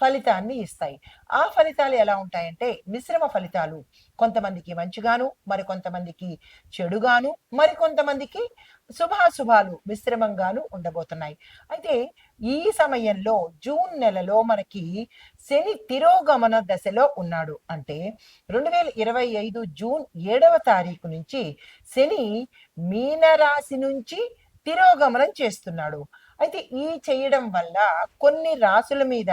ఫలితాన్ని ఇస్తాయి. ఆ ఫలితాలు ఎలా ఉంటాయంటే మిశ్రమ ఫలితాలు. కొంతమందికి మంచిగాను మరికొంతమందికి చెడుగాను మరికొంతమందికి శుభాశుభాలు మిశ్రమంగాను ఉండబోతున్నాయి. అయితే ఈ సమయంలో జూన్ నెలలో మనకి శని తిరోగమన దశలో ఉన్నాడు. అంటే రెండు వేల ఇరవై ఐదు జూన్ ఏడవ తారీఖు నుంచి శని మీనరాశి నుంచి తిరోగమనం చేస్తున్నాడు. అయితే ఈ చేయడం వల్ల కొన్ని రాసుల మీద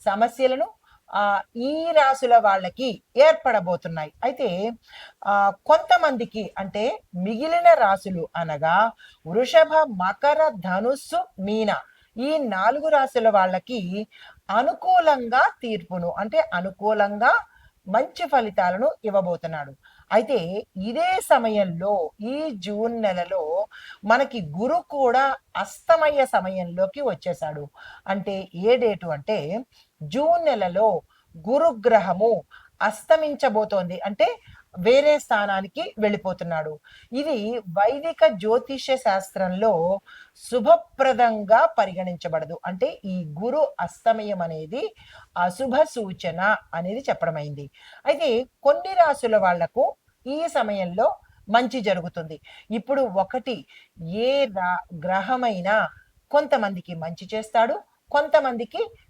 సమస్యలను ఆ ఈ రాశుల వాళ్ళకి ఏర్పడబోతున్నాయి. అయితే ఆ కొంతమందికి అంటే మిగిలిన రాశులు అనగా వృషభ మకర ధనుస్సు మీన ఈ నాలుగు రాశుల వాళ్ళకి అనుకూలంగా తీర్పును అంటే అనుకూలంగా మంచి ఫలితాలను ఇవ్వబోతున్నాడు. అయితే ఇదే సమయంలో ఈ జూన్ నెలలో మనకి గురు కూడా అస్తమయ్య సమయంలోకి వచ్చేసాడు అంటే ఏ డేటు అంటే జూన్ నెలలో గురుగ్రహము అస్తమించబోతోంది. అంటే వేరే స్థానానికి వెళ్ళిపోతున్నాడు. ఇది వైదిక జ్యోతిష్య శాస్త్రంలో శుభప్రదంగా పరిగణించబడదు. అంటే ఈ గురు అస్తమయం అనేది అశుభ సూచన అనేది చెప్పడమైంది. అయితే కొన్ని రాసుల వాళ్ళకు ఈ సమయంలో మంచి జరుగుతుంది. ఇప్పుడు ఒకటి ఏ రా గ్రహమైనా కొంతమందికి మంచి చేస్తాడు కొంతమందికి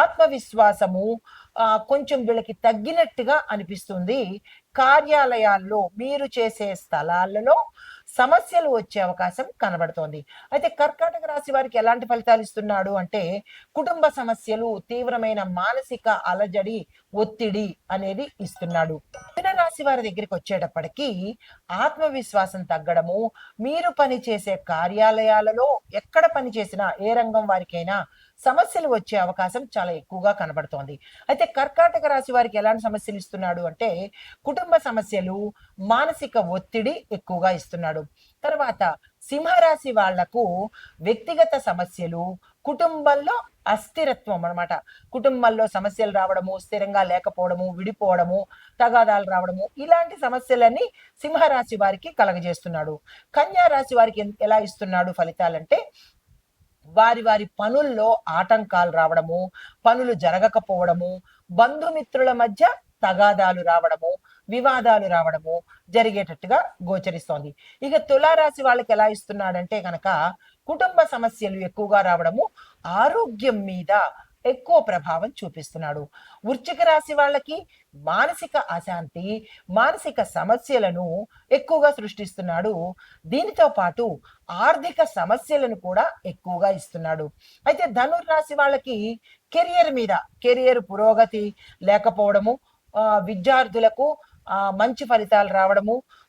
ఆత్మవిశ్వాసము కొంచెం వీళ్ళకి తగ్గినట్టుగా అనిపిస్తుంది. కార్యాలయాల్లో మీరు చేసే స్థలాలలో సమస్యలు వచ్చే అవకాశం కనబడుతోంది. అయితే కర్కాటక రాశి వారికి ఎలాంటి ఫలితాలు ఇస్తున్నాడు అంటే కుటుంబ సమస్యలు తీవ్రమైన మానసిక అలజడి ఒత్తిడి అనేది ఇస్తున్నాడు. మిథున రాశి వారి దగ్గరికి వచ్చేటప్పటికీ ఆత్మవిశ్వాసం తగ్గడము మీరు పనిచేసే కార్యాలయాలలో ఎక్కడ పని చేసినా ఏ రంగం వారికైనా సమస్యలు వచ్చే అవకాశం చాలా ఎక్కువగా కనబడుతోంది. అయితే కర్కాటక రాశి వారికి ఎలాంటి సమస్యలు ఇస్తున్నాడు అంటే కుటుంబ సమస్యలు మానసిక ఒత్తిడి ఎక్కువగా ఇస్తున్నాడు. తర్వాత సింహరాశి వాళ్ళకు వ్యక్తిగత సమస్యలు కుటుంబంలో అస్థిరత్వం అన్నమాట. కుటుంబంలో సమస్యలు రావడము స్థిరంగా లేకపోవడము విడిపోవడము తగాదాలు రావడము ఇలాంటి సమస్యలన్నీ సింహరాశి వారికి కలగజేస్తున్నాడు. కన్యా రాశి వారికి ఎలా ఇస్తున్నాడు ఫలితాలంటే వారి వారి పనుల్లో ఆటంకాలు రావడము పనులు జరగకపోవడము బంధుమిత్రుల మధ్య తగాదాలు రావడము వివాదాలు రావడము జరిగేటట్టుగా గోచరిస్తోంది. ఇక తులారాశి వాళ్ళకి ఎలా ఇస్తున్నాడంటే కనుక కుటుంబ సమస్యలు ఎక్కువగా రావడము ఆరోగ్యం మీద ఎక్కువ ప్రభావం చూపిస్తున్నాడు. వృశ్చిక రాశి వాళ్ళకి మానసిక అశాంతి మానసిక సమస్యలను ఎక్కువగా సృష్టిస్తున్నాడు. దీనితో పాటు ఆర్థిక సమస్యలను కూడా ఎక్కువగా ఇస్తున్నాడు. అయితే ధనుర్రాశి వాళ్ళకి కెరియర్ మీద కెరియర్ పురోగతి లేకపోవడము విద్యార్థులకు మంచి ఫలితాలు రావడము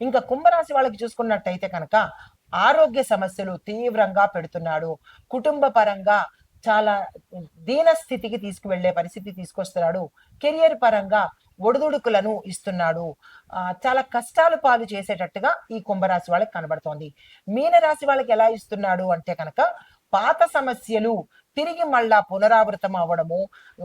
ఇంకా కుంభరాశి వాళ్ళకి చూసుకున్నట్టయితే కనుక ఆరోగ్య సమస్యలు తీవ్రంగా పెడుతున్నాడు. కుటుంబ పరంగా చాలా దీన స్థితికి తీసుకువెళ్ళే పరిస్థితి తీసుకొస్తున్నాడు. కెరియర్ పరంగా ఒడిదుడుకులను ఇస్తున్నాడు. ఆ, చాలా కష్టాలు పాలు చేసేటట్టుగా ఈ కుంభరాశి వాళ్ళకి కనబడుతోంది. మీనరాశి వాళ్ళకి ఎలా ఇస్తున్నాడు అంటే కనుక పాత సమస్యలు తిరిగి మళ్ళా పునరావృతం అవ్వడము.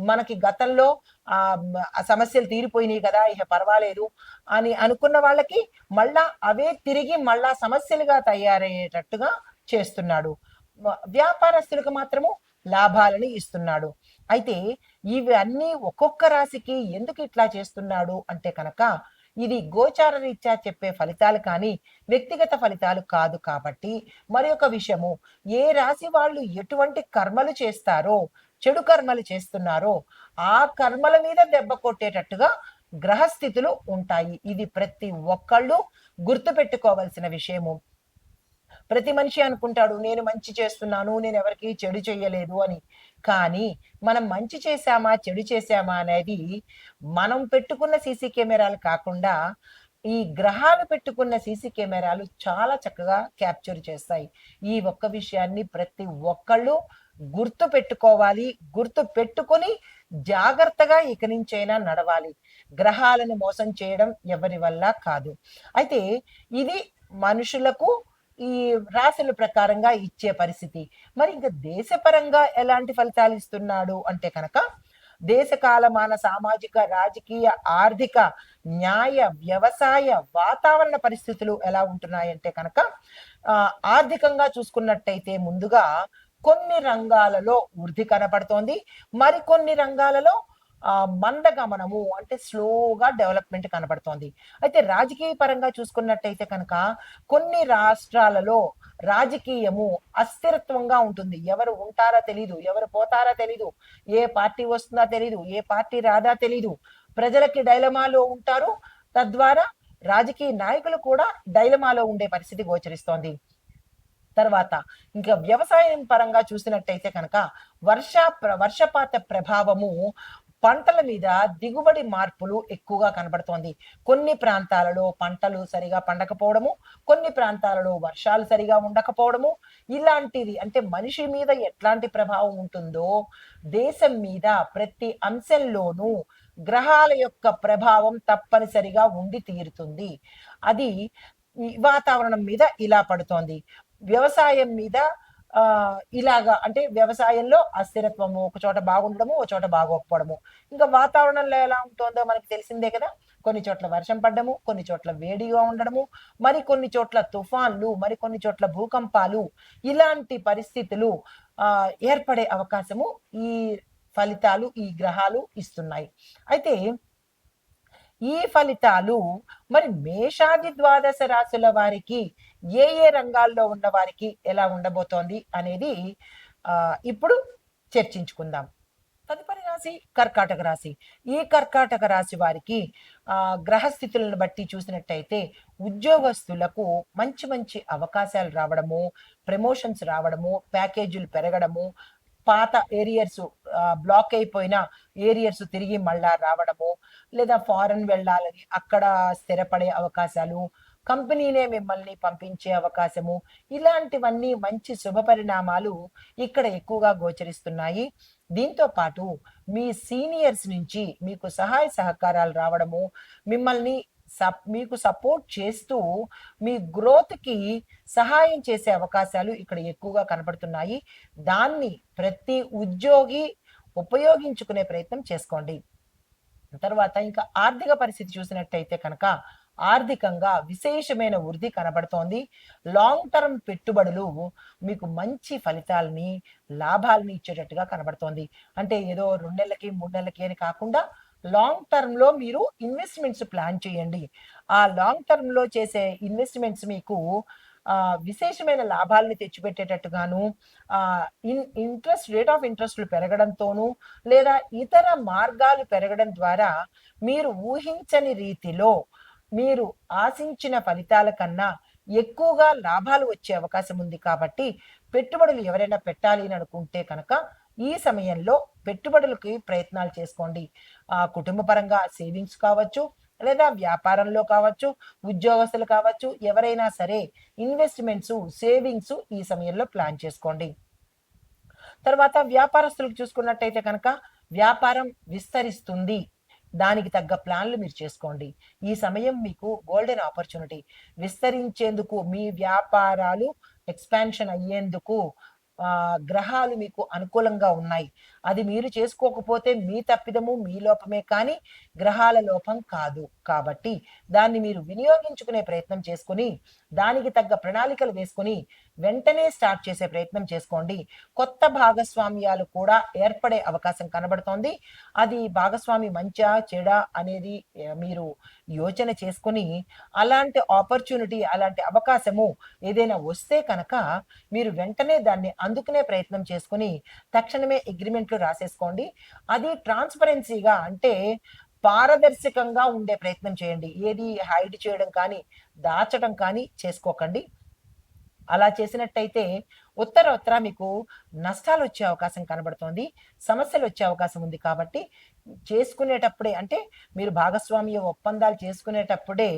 మనకి గతంలో ఆ సమస్యలు తీరిపోయినాయి కదా ఇక పర్వాలేదు అని అనుకున్న వాళ్ళకి మళ్ళా అవే తిరిగి మళ్ళా సమస్యలుగా తయారయ్యేటట్టుగా చేస్తున్నాడు. వ్యాపారస్తులకు మాత్రము లాభాలను ఇస్తున్నాడు. అయితే ఇవన్నీ ఒక్కొక్క రాశికి ఎందుకు ఇట్లా చేస్తున్నాడు అంటే కనుక ఇది గోచార రీత్యా చెప్పే ఫలితాలు కానీ వ్యక్తిగత ఫలితాలు కాదు కాబట్టి మరి ఒక విషయము ఏ రాశి వాళ్ళు ఎటువంటి కర్మలు చేస్తారో చెడు కర్మలు చేస్తున్నారో ఆ కర్మల మీద దెబ్బ కొట్టేటట్టుగా గ్రహస్థితులు ఉంటాయి. ఇది ప్రతి ఒక్కళ్ళు గుర్తు పెట్టుకోవాల్సిన విషయము. ప్రతి మనిషి అనుకుంటాడు నేను మంచి చేస్తున్నాను నేను ఎవరికి చెడు చేయలేదు అని. కానీ మనం మంచి చేశామా చెడు చేశామా అనేది మనం పెట్టుకున్న సీసీ కెమెరాలు కాకుండా ఈ గ్రహాలు పెట్టుకున్న సీసీ కెమెరాలు చాలా చక్కగా క్యాప్చర్ చేస్తాయి. ఈ ఒక్క విషయాన్ని ప్రతి ఒక్కళ్ళు గుర్తు పెట్టుకోవాలి గుర్తు పెట్టుకొని జాగ్రత్తగా ఇక నుంచైనా నడవాలి. గ్రహాలను మోసం చేయడం ఎవరి వల్ల కాదు. అయితే ఇది మనుషులకు ఈ రాశుల ప్రకారంగా ఇచ్చే పరిస్థితి. మరి ఇంకా దేశపరంగా ఎలాంటి ఫలితాలు ఇస్తున్నాడు అంటే కనుక దేశ కాలమాన సామాజిక రాజకీయ ఆర్థిక న్యాయ వ్యవసాయ వాతావరణ పరిస్థితులు ఎలా ఉంటున్నాయంటే కనుక ఆర్థికంగా చూసుకున్నట్టయితే ముందుగా కొన్ని రంగాలలో వృద్ధి కనపడుతోంది. మరికొన్ని రంగాలలో మందగమనము అంటే స్లోగా డెవలప్మెంట్ కనబడుతోంది. అయితే రాజకీయ పరంగా చూసుకున్నట్టయితే కనుక కొన్ని రాష్ట్రాలలో రాజకీయము అస్థిరత్వంగా ఉంటుంది. ఎవరు ఉంటారా తెలీదు ఎవరు పోతారా తెలీదు ఏ పార్టీ వస్తుందా తెలీదు ఏ పార్టీ రాదా తెలీదు. ప్రజలకి డైలమాలో ఉంటారు. తద్వారా రాజకీయ నాయకులు కూడా డైలమాలో ఉండే పరిస్థితి గోచరిస్తోంది. తర్వాత ఇంకా వ్యవసాయం పరంగా చూసినట్టయితే కనుక వర్ష వర్షపాత ప్రభావము పంటల మీద దిగుబడి మార్పులు ఎక్కువగా కనబడుతోంది. కొన్ని ప్రాంతాలలో పంటలు సరిగా పండకపోవడము కొన్ని ప్రాంతాలలో వర్షాలు సరిగా ఉండకపోవడము. ఇలాంటిది అంటే మనిషి మీద ఎట్లాంటి ప్రభావం ఉంటుందో దేశం మీద ప్రతి అంశంలోనూ గ్రహాల యొక్క ప్రభావం తప్పనిసరిగా ఉండి తీరుతుంది. అది వాతావరణం మీద ఇలా పడుతోంది. వ్యవసాయం మీద ఇలాగా అంటే వ్యవసాయంలో అస్థిరత్వము ఒక చోట బాగుండడము ఒక చోట బాగోకపోవడము. ఇంకా వాతావరణంలో ఎలా ఉంటుందో మనకి తెలిసిందే కదా. కొన్ని చోట్ల వర్షం పడ్డము కొన్ని చోట్ల వేడిగా ఉండడము మరి కొన్ని చోట్ల తుఫాన్లు మరి కొన్ని చోట్ల భూకంపాలు ఇలాంటి పరిస్థితులు ఆ ఏర్పడే అవకాశము ఈ ఫలితాలు ఈ గ్రహాలు ఇస్తున్నాయి. అయితే ఈ ఫలితాలు మరి మేషాది ద్వాదశ రాశుల వారికి ఏ ఏ రంగాల్లో ఉన్న వారికి ఎలా ఉండబోతోంది అనేది ఇప్పుడు చర్చించుకుందాం. తదుపరి రాశి కర్కాటక రాశి. ఈ కర్కాటక రాశి వారికి గ్రహస్థితులను బట్టి చూసినట్టయితే ఉద్యోగస్తులకు మంచి మంచి అవకాశాలు రావడము ప్రమోషన్స్ రావడము ప్యాకేజీలు పెరగడము పాత ఏరియర్స్ బ్లాక్ అయిపోయిన ఏరియర్స్ తిరిగి మళ్ళా రావడము లేదా ఫారెన్ వెళ్ళాలని అక్కడ స్థిరపడే అవకాశాలు కంపెనీనే మిమ్మల్ని పంపించే అవకాశము. ఇలాంటివన్నీ మంచి శుభ పరిణామాలు ఇక్కడ ఎక్కువగా గోచరిస్తున్నాయి. దీంతో పాటు మీ సీనియర్స్ నుంచి మీకు సహాయ సహకారాలు రావడము మిమ్మల్ని సప్ మీకు సపోర్ట్ చేస్తూ మీ గ్రోత్కి సహాయం చేసే అవకాశాలు ఇక్కడ ఎక్కువగా కనపడుతున్నాయి. దాన్ని ప్రతి ఉద్యోగి ఉపయోగించుకునే ప్రయత్నం చేసుకోండి. తర్వాత ఇంకా ఆర్థిక పరిస్థితి చూసినట్టయితే కనుక ఆర్థికంగా విశేషమైన వృద్ధి కనబడుతోంది. లాంగ్ టర్మ్ పెట్టుబడులు మీకు మంచి ఫలితాలని లాభాలని ఇచ్చేటట్టుగా కనబడుతోంది. అంటే ఏదో రెండు నెలలకి మూడు నెలలకి అని కాకుండా లాంగ్ టర్మ్లో మీరు ఇన్వెస్ట్మెంట్స్ ప్లాన్ చేయండి. ఆ లాంగ్ టర్మ్లో చేసే ఇన్వెస్ట్మెంట్స్ మీకు ఆ విశేషమైన లాభాలని తెచ్చిపెట్టేటట్టుగాను ఆ ఇన్ ఇంట్రెస్ట్ రేట్ ఆఫ్ ఇంట్రెస్ట్లు పెరగడంతోనూ లేదా ఇతర మార్గాలు పెరగడం ద్వారా మీరు ఊహించని రీతిలో మీరు ఆశించిన ఫలితాల కన్నా ఎక్కువగా లాభాలు వచ్చే అవకాశం ఉంది కాబట్టి పెట్టుబడులు ఎవరైనా పెట్టాలి అని అనుకుంటే కనుక ఈ సమయంలో పెట్టుబడులకి ప్రయత్నాలు చేసుకోండి. ఆ కుటుంబ పరంగా సేవింగ్స్ కావచ్చు లేదా వ్యాపారంలో కావచ్చు ఉద్యోగస్తులు కావచ్చు ఎవరైనా సరే ఇన్వెస్ట్మెంట్స్ సేవింగ్స్ ఈ సమయంలో ప్లాన్ చేసుకోండి. తర్వాత వ్యాపారస్తులకు చూసుకున్నట్టయితే కనుక వ్యాపారం విస్తరిస్తుంది. దానికి తగ్గ ప్లాన్లు మీరు చేసుకోండి. ఈ సమయం మీకు గోల్డెన్ ఆపర్చునిటీ విస్తరించేందుకు మీ వ్యాపారాలు ఎక్స్పాన్షన్ అయ్యేందుకు గ్రహాలు మీకు అనుకూలంగా ఉన్నాయి. అది మీరు చేసుకోకపోతే మీ తప్పిదము మీ లోపమే కానీ గ్రహాల లోపం కాదు. కాబట్టి దాన్ని మీరు వినియోగించుకునే ప్రయత్నం చేసుకుని దానికి తగ్గ ప్రణాళికలు వేసుకుని వెంటనే స్టార్ట్ చేసే ప్రయత్నం చేసుకోండి. కొత్త భాగస్వామ్యాలు కూడా ఏర్పడే అవకాశం కనబడుతోంది. అది భాగస్వామి మంచా చెడా అనేది మీరు యోచన చేసుకుని అలాంటి ఆపర్చునిటీ అలాంటి అవకాశము ఏదైనా వస్తే కనుక మీరు వెంటనే దాన్ని అందుకునే ప్రయత్నం చేసుకుని తక్షణమే అగ్రిమెంట్లు రాసేసుకోండి. అది ట్రాన్స్పరెన్సీగా అంటే పారదర్శకంగా ఉండే ప్రయత్నం చేయండి. ఏది హైడ్ చేయడం కానీ దాచడం కానీ చేసుకోకండి. అలా చేసినట్టయితే ఉత్తర ఉత్తర మీకు నష్టాలు వచ్చే అవకాశం కనబడుతోంది. సమస్యలు వచ్చే అవకాశం ఉంది కాబట్టి చేసుకునేటప్పుడే అంటే మీరు భాగస్వామ్య ఒప్పందాలు చేసుకునేటప్పుడే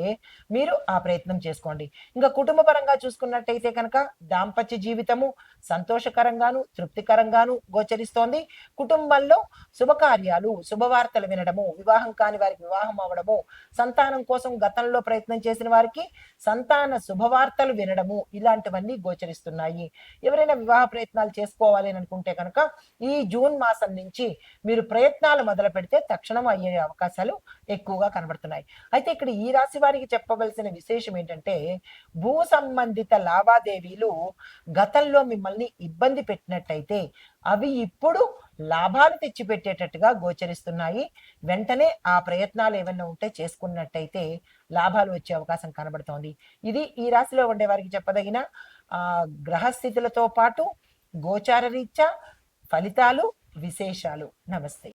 మీరు ఆ ప్రయత్నం చేసుకోండి. ఇంకా కుటుంబ పరంగా చూసుకున్నట్టయితే కనుక దాంపత్య జీవితము సంతోషకరంగాను తృప్తికరంగాను గోచరిస్తోంది. కుటుంబంలో శుభకార్యాలు శుభవార్తలు వినడము వివాహం కాని వారికి వివాహం అవ్వడము సంతానం కోసం గతంలో ప్రయత్నం చేసిన వారికి సంతాన శుభవార్తలు వినడము ఇలాంటివన్నీ గోచరిస్తున్నాయి. ఎవరైనా వివాహ ప్రయత్నాలు చేసుకోవాలి అని అనుకుంటే కనుక ఈ జూన్ మాసం నుంచి మీరు ప్రయత్నాలు మొదలు పెడితే తక్షణం అయ్యే అవకాశాలు ఎక్కువగా కనబడుతున్నాయి. అయితే ఇక్కడ ఈ రాశి వారికి చెప్పవలసిన విశేషం ఏంటంటే భూ సంబంధిత లావాదేవీలు గతంలో మిమ్మల్ని ఇబ్బంది పెట్టినట్టయితే అవి ఇప్పుడు లాభాలు తెచ్చిపెట్టేటట్టుగా గోచరిస్తున్నాయి. వెంటనే ఆ ప్రయత్నాలు ఏమైనా ఉంటే చేసుకున్నట్టయితే లాభాలు వచ్చే అవకాశం కనబడుతోంది. ఇది ఈ రాశిలో ఉండే వారికి చెప్పదగిన ఆ గ్రహస్థితులతో పాటు గోచార రీత్యా ఫలితాలు విశేషాలు. నమస్తే.